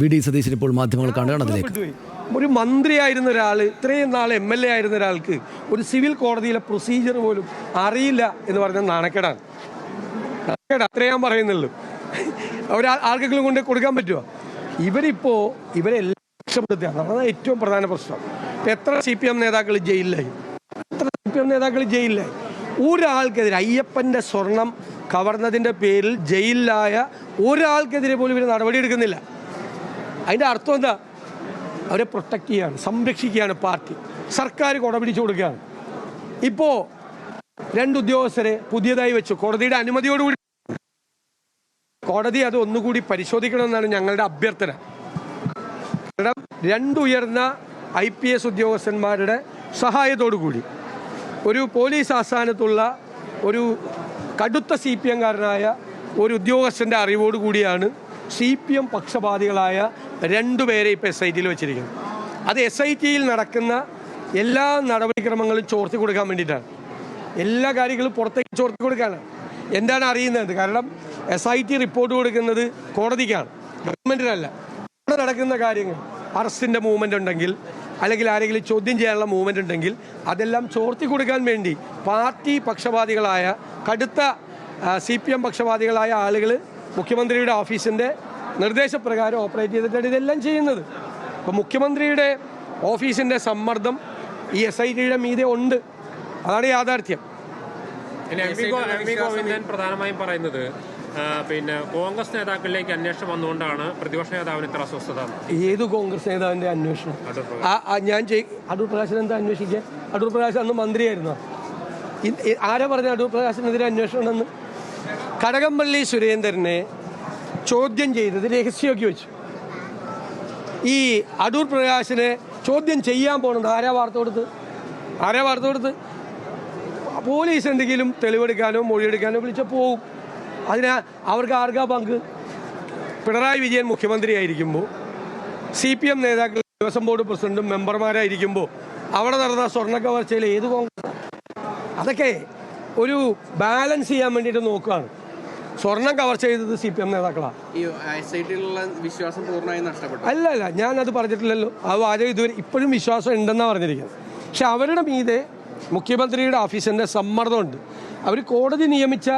V D Satheesan ഇപ്പോൾ മാധ്യമങ്ങൾ കാണുകയാണ് അതിലേക്ക്. പെട്ടുപോയി. ഒരു മന്ത്രിയായിരുന്ന ഒരാൾ ഇത്രയും നാൾ എം എൽ എ ആയിരുന്ന ഒരാൾക്ക് ഒരു സിവിൽ കോടതിയിലെ പ്രൊസീജിയർ പോലും അറിയില്ല എന്ന് പറഞ്ഞ നാണക്കേടാണ്. നാണക്കേട് അത്രേ ഞാൻ പറയുന്നുള്ളൂ. ഒരാൾ ആർക്കെങ്കിലും കൊണ്ട് കൊടുക്കാൻ പറ്റുമോ ഇവരിപ്പോ ഇവരെല്ലാം രക്ഷപ്പെടുത്തുകയാണ്. അതാണ് ഏറ്റവും പ്രധാന പ്രശ്നം. എത്ര സി പി എം നേതാക്കൾ ജയിലിലായി? എത്ര സി പി എം നേതാക്കൾ ജയിലിലായി? ഒരാൾക്കെതിരെ അയ്യപ്പന്റെ സ്വർണം കവർന്നതിന്റെ പേരിൽ ജയിലിലായ ഒരാൾക്കെതിരെ പോലും ഇവർ നടപടിയെടുക്കുന്നില്ല. അതിന്റെ അർത്ഥം എന്താ? അവരെ പ്രൊട്ടക്ട് ചെയ്യാണ് സംരക്ഷിക്കുകയാണ് പാർട്ടി. സർക്കാർ കൊട പിടിച്ചു കൊടുക്കുകയാണ്. ഇപ്പോൾ രണ്ട് ഉദ്യോഗസ്ഥരെ പുതിയതായി വെച്ചു. കോടതിയുടെ അനുമതിയോടുകൂടി കോടതി അത് ഒന്നുകൂടി പരിശോധിക്കണമെന്നാണ് ഞങ്ങളുടെ അഭ്യർത്ഥന. കാരണം രണ്ടുയർന്ന ഐ പി എസ് ഉദ്യോഗസ്ഥന്മാരുടെ സഹായത്തോടുകൂടി ഒരു പോലീസ് ആസ്ഥാനത്തുള്ള ഒരു കടുത്ത സി പി എംകാരനായ ഒരു ഉദ്യോഗസ്ഥന്റെ അറിവോട് കൂടിയാണ് സി പി എം പക്ഷപാതികളായ രണ്ടുപേരെ ഇപ്പോൾ എസ് ഐ ടിയിൽ വെച്ചിരിക്കുന്നു. അത് എസ് ഐ ടിയിൽ നടക്കുന്ന എല്ലാ നടപടിക്രമങ്ങളും ചോർത്തി കൊടുക്കാൻ വേണ്ടിയിട്ടാണ്. എല്ലാ കാര്യങ്ങളും പുറത്തേക്ക് ചോർത്തി കൊടുക്കാനാണ്. എന്താണ് അറിയുന്നത്? കാരണം എസ് ഐ ടി റിപ്പോർട്ട് കൊടുക്കുന്നത് കോടതിക്കാണ്. ഗവൺമെന്റിനല്ല ഇവിടെ നടക്കുന്ന കാര്യങ്ങൾ. അറസ്റ്റിന്റെ മൂവ്മെന്റ് ഉണ്ടെങ്കിൽ അല്ലെങ്കിൽ ആരെങ്കിലും ചോദ്യം ചെയ്യാനുള്ള മൂവ്മെന്റ് ഉണ്ടെങ്കിൽ അതെല്ലാം ചോർത്തി കൊടുക്കാൻ വേണ്ടി പാർട്ടി പക്ഷപാതികളായ കടുത്ത സി പി എം പക്ഷപാതികളായ ആളുകൾ മുഖ്യമന്ത്രിയുടെ ഓഫീസിന്റെ നിർദ്ദേശപ്രകാരം ഓപ്പറേറ്റ് ചെയ്തിട്ടാണ് ഇതെല്ലാം ചെയ്യുന്നത്. അപ്പോൾ മുഖ്യമന്ത്രിയുടെ ഓഫീസിന്റെ സമ്മർദ്ദം ഈ എസ് ഐ ടിയുടെ മീതെ ഉണ്ട്. അതാണ് യാഥാർത്ഥ്യം. ഗോവിന്ദൻ പ്രധാനമായും പറയുന്നത് പിന്നെ കോൺഗ്രസ് നേതാക്കളിലേക്ക് അന്വേഷണം വന്നുകൊണ്ടാണ് പ്രതിപക്ഷ നേതാവിന് ഇത്ര അസ്വസ്ഥത. ഏത് കോൺഗ്രസ് നേതാവിന്റെ അന്വേഷണം? ഞാൻ അടൂർ പ്രകാശൻ എന്താ അന്വേഷിക്കാൻ? അടൂർ പ്രകാശ് അന്ന് മന്ത്രിയായിരുന്നു? ആരാ പറഞ്ഞ അടൂർ പ്രകാശിനെതിരെ അന്വേഷണം ഉണ്ടെന്ന്? കടകംപള്ളി സുരേന്ദ്രനെ ചോദ്യം ചെയ്തത് രഹസ്യമാക്കി വെച്ചു. ഈ അടൂർ പ്രകാശിനെ ചോദ്യം ചെയ്യാൻ പോകുന്നത് ആരാ വാർത്ത കൊടുത്ത്? ആരാ വാർത്ത കൊടുത്ത്? പോലീസ് എന്തെങ്കിലും തെളിവെടുക്കാനോ മൊഴിയെടുക്കാനോ വിളിച്ച പോവും. അതിന് അവർക്ക് ആർക്കാ പങ്ക്? പിണറായി വിജയൻ മുഖ്യമന്ത്രിയായിരിക്കുമ്പോൾ സി പി എം നേതാക്കൾ ദേവസ്വം ബോർഡ് പ്രസിഡന്റും മെമ്പർമാരായിരിക്കുമ്പോൾ അവിടെ നടന്ന സ്വർണ കവർച്ചയിൽ ഏത് കോൺഗ്രസ്? അതൊക്കെ ഒരു ബാലൻസ് ചെയ്യാൻ വേണ്ടിയിട്ട് നോക്കുകയാണ് സ്വർണം കവർ ചെയ്തത് സി പി എം നേതാക്കളാണ് വിശ്വാസം പൂർണമായി നഷ്ടപ്പെട്ടു. അല്ല ഞാൻ അത് പറഞ്ഞിട്ടില്ലല്ലോ. ആ ആരും ഇതുവരെ ഇപ്പോഴും വിശ്വാസം ഉണ്ടെന്നാണ് പറഞ്ഞിരിക്കുന്നത്. പക്ഷെ അവരുടെ മീതെ മുഖ്യമന്ത്രിയുടെ ഓഫീസിന്റെ സമ്മർദ്ദമുണ്ട്. അവർ കോടതി നിയമിച്ച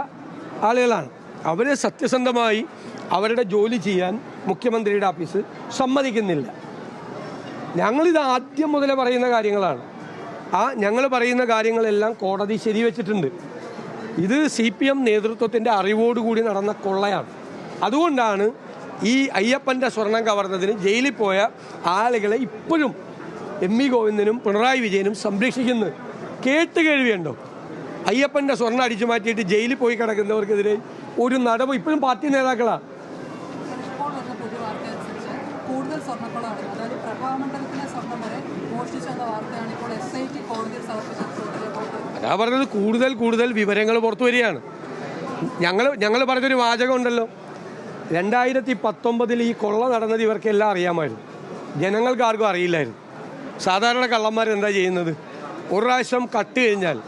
ആളുകളാണ്. അവരെ സത്യസന്ധമായി അവരുടെ ജോലി ചെയ്യാൻ മുഖ്യമന്ത്രിയുടെ ഓഫീസ് സമ്മതിക്കുന്നില്ല. ഞങ്ങളിത് ആദ്യം മുതലേ പറയുന്ന കാര്യങ്ങളാണ്. ആ ഞങ്ങൾ പറയുന്ന കാര്യങ്ങളെല്ലാം കോടതി ശരിവെച്ചിട്ടുണ്ട്. ഇത് സി പി എം നേതൃത്വത്തിന്റെ അറിവോടുകൂടി നടന്ന കൊള്ളയാണ്. അതുകൊണ്ടാണ് ഈ അയ്യപ്പന്റെ സ്വർണം കവർന്നതിന് ജയിലിൽ പോയ ആളുകളെ ഇപ്പോഴും എം വി ഗോവിന്ദനും പിണറായി വിജയനും സംരക്ഷിക്കുന്നത് കേട്ട് കേൾവിയുണ്ടോ? അയ്യപ്പന്റെ സ്വർണം അടിച്ചു മാറ്റിയിട്ട് ജയിലിൽ പോയി കിടക്കുന്നവർക്കെതിരെ ഒരു നടപടി. ഇപ്പോഴും പാർട്ടി നേതാക്കളാണ് ഇപ്പോൾ വരുന്ന പുതിയ വാർത്ത അനുസരിച്ച് കൂടുതൽ സ്വർണക്കളാണ് അതായത് പ്രഭാമണ്ഡലത്തിലെ സ്വർണം വരെ മോഷ്ടിച്ചെന്ന വാർത്തയാണ് ഇപ്പോൾ എസ് ഐ ടി കോടതിയിൽ സമർപ്പിച്ച റിപ്പോർട്ട് അതാ പറഞ്ഞത് കൂടുതൽ കൂടുതൽ വിവരങ്ങൾ പുറത്തു വരികയാണ്. ഞങ്ങൾ ഞങ്ങൾ പറഞ്ഞൊരു വാചകം ഉണ്ടല്ലോ. രണ്ടായിരത്തി പത്തൊമ്പതിൽ ഈ കൊള്ള നടന്നത് ഇവർക്കെല്ലാം അറിയാമായിരുന്നു. ജനങ്ങൾക്ക് ആർക്കും അറിയില്ലായിരുന്നു. സാധാരണ കള്ളന്മാർ എന്താ ചെയ്യുന്നത്? ഒരു പ്രാവശ്യം കട്ട് കഴിഞ്ഞാൽ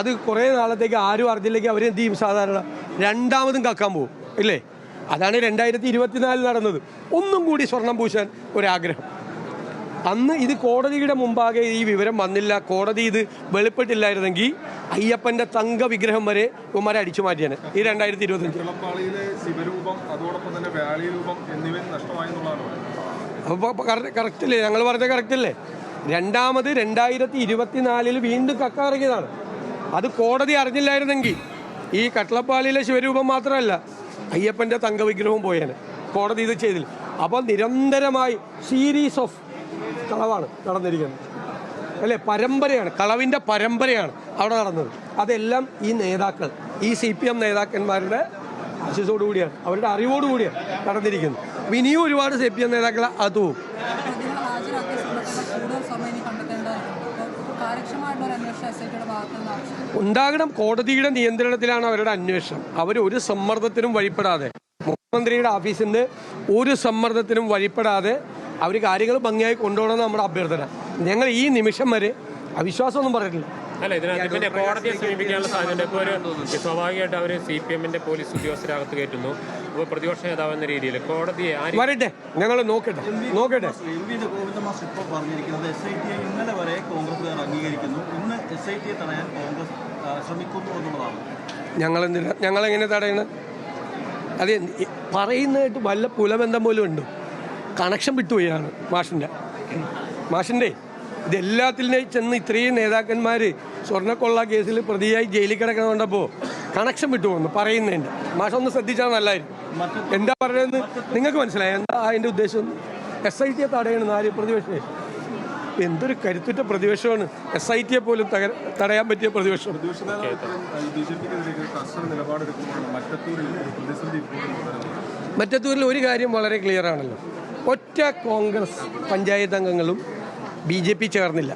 അത് കുറേ നാളത്തേക്ക് ആരും അറിഞ്ഞില്ലെങ്കിൽ അവരെന്ത് ചെയ്യും? സാധാരണ രണ്ടാമതും കക്കാൻ പോകും ഇല്ലേ? അതാണ് രണ്ടായിരത്തി ഇരുപത്തിനാലിൽ നടന്നത്. ഒന്നും കൂടി സ്വർണം പൂശാൻ ഒരാഗ്രഹം. അന്ന് ഇത് കോടതിയുടെ മുമ്പാകെ ഈ വിവരം വന്നില്ല. കോടതി ഇത് വെളിപ്പെട്ടില്ലായിരുന്നെങ്കിൽ അയ്യപ്പന്റെ തങ്ക വിഗ്രഹം വരെ ഉമ്മരെ അടിച്ചു മാറ്റിയാണ് ഈ രണ്ടായിരത്തി ഇരുപത്തഞ്ച് ശിവരൂപം അതോടൊപ്പം തന്നെ വ്യാളി രൂപം എന്നിവയും നഷ്ടമായെന്നുള്ളതാണ് അപ്പോൾ കറക്റ്റ് അല്ലേ ഞങ്ങൾ പറഞ്ഞ കറക്റ്റ് അല്ലേ രണ്ടാമത് രണ്ടായിരത്തി ഇരുപത്തിനാലിൽ വീണ്ടും കക്കാറിയതാണ് അത് കോടതി അറിഞ്ഞില്ലായിരുന്നെങ്കിൽ ഈ കട്ടളപ്പാളിയിലെ ശിവരൂപം മാത്രമല്ല അയ്യപ്പന്റെ തങ്കവിഗ്രഹവും പോയേനെ. കോടതി ഇത് ചെയ്തില്ല. അപ്പോൾ നിരന്തരമായി സീരീസ് ഓഫ് കളവാണ് നടന്നിരിക്കുന്നത്. അല്ലേ? പരമ്പരയാണ്. കളവിന്റെ പരമ്പരയാണ് അവിടെ നടന്നത്. അതെല്ലാം ഈ നേതാക്കൾ ഈ സി പി എം നേതാക്കന്മാരുടെ ആശിസോടുകൂടിയാണ്. അവരുടെ അറിവോടുകൂടിയാണ് നടന്നിരിക്കുന്നത്. ഇനിയും ഒരുപാട് സി പി എം നേതാക്കൾ അത് പോകും പ്രതികൾ ഹാജരാക്കിയ സ്വർണത്തിന് കൂടുതൽ സ്വർണം ഇനി കണ്ടെത്തേണ്ടതായിട്ടുണ്ട് അപ്പോൾ കാര്യക്ഷമമായിട്ടുള്ള ഒരു അന്വേഷണം എസ് ഐ ടിയുടെ ഭാഗത്തു നിന്ന് ആവശ്യം ഉണ്ടാകണം കോടതിയുടെ നിയന്ത്രണത്തിലാണ് അവരുടെ അന്വേഷണം. അവർ ഒരു സമ്മർദ്ദത്തിനും വഴിപ്പെടാതെ മുഖ്യമന്ത്രിയുടെ ഓഫീസിൽ നിന്ന് ഒരു സമ്മർദ്ദത്തിനും വഴിപ്പെടാതെ അവർ കാര്യങ്ങൾ ഭംഗിയായി കൊണ്ടുപോകണമെന്ന് നമ്മുടെ അഭ്യർത്ഥന. ഞങ്ങൾ ഈ നിമിഷം വരെ അവിശ്വാസമൊന്നും പറഞ്ഞിട്ടില്ല. അല്ല ഇതിനകത്ത് പിന്നെ കോടതിയെ സമീപിക്കാനുള്ള സാധ്യത ഇപ്പോൾ ഒരു സ്വാഭാവികമായിട്ട് അവർ സി പി എമ്മിന്റെ പോലീസ് ഉദ്യോഗസ്ഥരകത്ത് കയറ്റുന്നു. അപ്പോൾ പ്രതിപക്ഷ നേതാവ് എന്ന രീതിയിൽ കോടതിയെ ആര് വരട്ടെ ഞങ്ങൾ നോക്കട്ടെ നോക്കട്ടെ. എം വി ഗോവിന്ദമാസ് ഇപ്പോൾ പറഞ്ഞിരിക്കുന്നത് എസ് ഐ ടിയെ ഇന്നലെ വരെ കോൺഗ്രസ്സുകാർ അംഗീകരിക്കുന്നു. ഇന്ന് എസ് ഐ ടിയെ തടയാൻ കോൺഗ്രസ് ശ്രമിക്കുന്നു എന്നുള്ളതാണ്. ഞങ്ങളെന്തിനാ ഞങ്ങളെങ്ങനെ തടയണം? അത് പറയുന്നതായിട്ട് വല്ല പുലബന്ധം പോലും ഉണ്ട്. കണക്ഷൻ വിട്ടുപോയാണ് മാഷിന്റെ മാഷിന്റെ ഇതെല്ലാത്തിലും ചെന്ന് ഇത്രയും നേതാക്കന്മാർ സ്വർണക്കൊള്ള കേസിൽ പ്രതിയായി ജയിലിൽ കിടക്കുന്ന കണ്ടപ്പോൾ കണക്ഷൻ വിട്ടുപോകുന്നു പറയുന്നതിന്റെ മാഷം ഒന്ന് ശ്രദ്ധിച്ചാൽ നല്ലതായിരുന്നു എന്താ പറയുന്നത് നിങ്ങൾക്ക് മനസ്സിലായി? എന്താ അതിന്റെ ഉദ്ദേശം? എസ് ഐ ടിയെ തടയണം നാല് പ്രതിപക്ഷേ. എന്തൊരു കരുത്തുറ്റ പ്രതിപക്ഷമാണ്. എസ് ഐ ടിയെ പോലും തകര- തടയാൻ പറ്റിയ പ്രതിപക്ഷം. മറ്റത്തൂരിൽ ഒരു കാര്യം വളരെ ക്ലിയർ ആണല്ലോ. ഒറ്റ കോൺഗ്രസ് പഞ്ചായത്ത് അംഗങ്ങളും ബി ജെ പി ചേർന്നില്ല.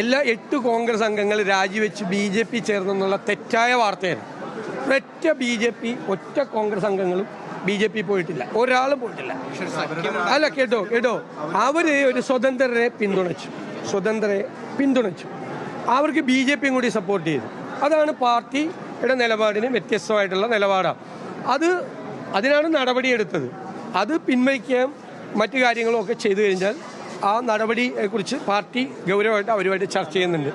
എല്ലാ എട്ട് കോൺഗ്രസ് അംഗങ്ങൾ രാജിവെച്ച് ബി ജെ പി ചേർന്നെന്നുള്ള തെറ്റായ വാർത്തയാണ്. ഒറ്റ ബി ജെ പി ഒറ്റ കോൺഗ്രസ് അംഗങ്ങളും ബി ജെ പി പോയിട്ടില്ല. ഒരാളും പോയിട്ടില്ല. അല്ല കേട്ടോ കേട്ടോ. അവർ ഒരു സ്വതന്ത്രരെ പിന്തുണച്ചു. സ്വതന്ത്രരെ പിന്തുണച്ചു. അവർക്ക് ബി ജെ പിയും കൂടി സപ്പോർട്ട് ചെയ്തു. അതാണ് പാർട്ടിയുടെ നിലപാടിന് വ്യത്യസ്തമായിട്ടുള്ള നിലപാടാണ്. അത് അതിനാണ് നടപടിയെടുത്തത്. അത് പിൻവലിക്കാൻ മറ്റു കാര്യങ്ങളും ഒക്കെ ചെയ്തു കഴിഞ്ഞാൽ ആ നടപടിയെക്കുറിച്ച് പാർട്ടി ഗൗരവമായിട്ട് അവരുമായിട്ട് ചർച്ച ചെയ്യുന്നുണ്ട്.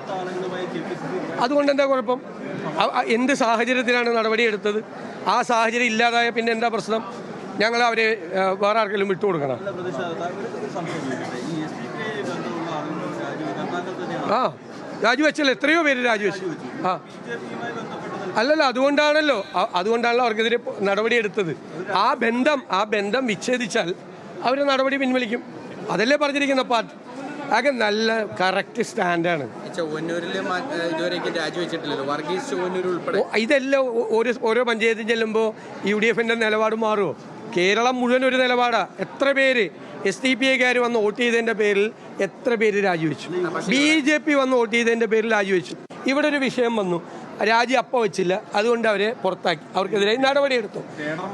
അതുകൊണ്ട് എന്താ കുഴപ്പം? എന്ത് സാഹചര്യത്തിലാണ് നടപടിയെടുത്തത് ആ സാഹചര്യം ഇല്ലാതായ പിന്നെ എന്താ പ്രശ്നം? ഞങ്ങൾ അവരെ വേറെ ആർക്കെങ്കിലും വിട്ടുകൊടുക്കണം ആ രാജിവെച്ചല്ലോ. എത്രയോ പേര് രാജിവെച്ചു. ആ. അല്ലല്ല അതുകൊണ്ടാണല്ലോ. അതുകൊണ്ടാണല്ലോ അവർക്കെതിരെ നടപടി നടപടിയെടുത്തത് ആ ബന്ധം ആ ബന്ധം വിച്ഛേദിച്ചാൽ അവർ നടപടി പിൻവലിക്കും. അതല്ലേ പറഞ്ഞിരിക്കുന്ന പാർട്ടി അതൊക്കെ നല്ല കറക്റ്റ് സ്റ്റാൻഡാണ് ഇതെല്ലാം ഒരു ഓരോ പഞ്ചായത്തിൽ ചെല്ലുമ്പോൾ യു ഡി എഫിന്റെ നിലപാട് മാറുമോ കേരളം മുഴുവൻ ഒരു നിലപാടാണ് എത്ര പേര് എസ് ഡി പി ഐക്കാർ വന്ന് വോട്ട് ചെയ്തതിന്റെ പേരിൽ എത്ര പേര് രാജിവെച്ചു? ബി ജെ പി വന്ന് വോട്ട് ചെയ്തതിന്റെ പേരിൽ രാജിവെച്ചു. ഇവിടെ ഒരു വിഷയം വന്നു. രാജി അപ്പ വെച്ചില്ല. അതുകൊണ്ട് അവരെ പുറത്താക്കി. അവർക്കെതിരെ നടപടിയെടുത്തു.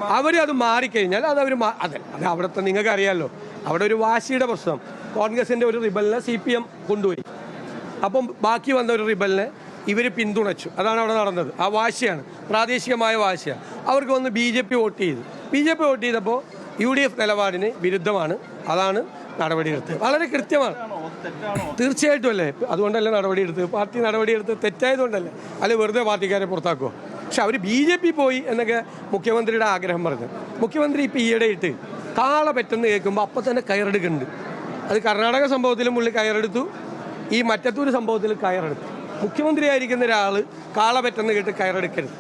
അവർ അത് മാറിക്കഴിഞ്ഞാൽ അത് അവർ അതെ അത് അവിടുത്തെ നിങ്ങൾക്ക് അറിയാമല്ലോ അവിടെ ഒരു വാശിയുടെ പ്രശ്നം. കോൺഗ്രസിന്റെ ഒരു റിബലിനെ സി പി എം കൊണ്ടുപോയി. അപ്പം ബാക്കി വന്ന ഒരു റിബലിനെ ഇവർ പിന്തുണച്ചു. അതാണ് അവിടെ നടന്നത്. ആ വാശിയാണ്. പ്രാദേശികമായ വാശിയാണ്. അവർക്ക് വന്ന് ബി ജെ പി വോട്ട് ചെയ്തു. ബി ജെ പി വോട്ട് ചെയ്തപ്പോൾ യു ഡി എഫ് നിലപാടിന് വിരുദ്ധമാണ്. അതാണ് നടപടിയെടുത്തത്. വളരെ കൃത്യമാണ്. തീർച്ചയായിട്ടും അല്ലേ? അതുകൊണ്ടല്ലേ നടപടിയെടുത്തത് പാർട്ടി നടപടിയെടുത്തത് തെറ്റായതുകൊണ്ടല്ലേ? അല്ലെ വെറുതെ പാർട്ടിക്കാരെ പുറത്താക്കുമോ പക്ഷെ അവർ ബി ജെ പി പോയി എന്നൊക്കെ മുഖ്യമന്ത്രിയുടെ ആഗ്രഹം പറഞ്ഞു. മുഖ്യമന്ത്രി ഇപ്പോൾ ഈയിടെ ഇട്ട് കാള പെറ്റെന്ന് കേൾക്കുമ്പോൾ അപ്പം തന്നെ കയറെടുക്കുന്നുണ്ട്. അത് കർണാടക സംഭവത്തിലും പുള്ളി കയറെടുത്തു. ഈ മറ്റത്തൂർ സംഭവത്തിൽ കയറെടുത്തു. മുഖ്യമന്ത്രിയായിരിക്കുന്ന ഒരാൾ കാള പെറ്റെന്ന് കേട്ട് കയറെടുക്കരുത്.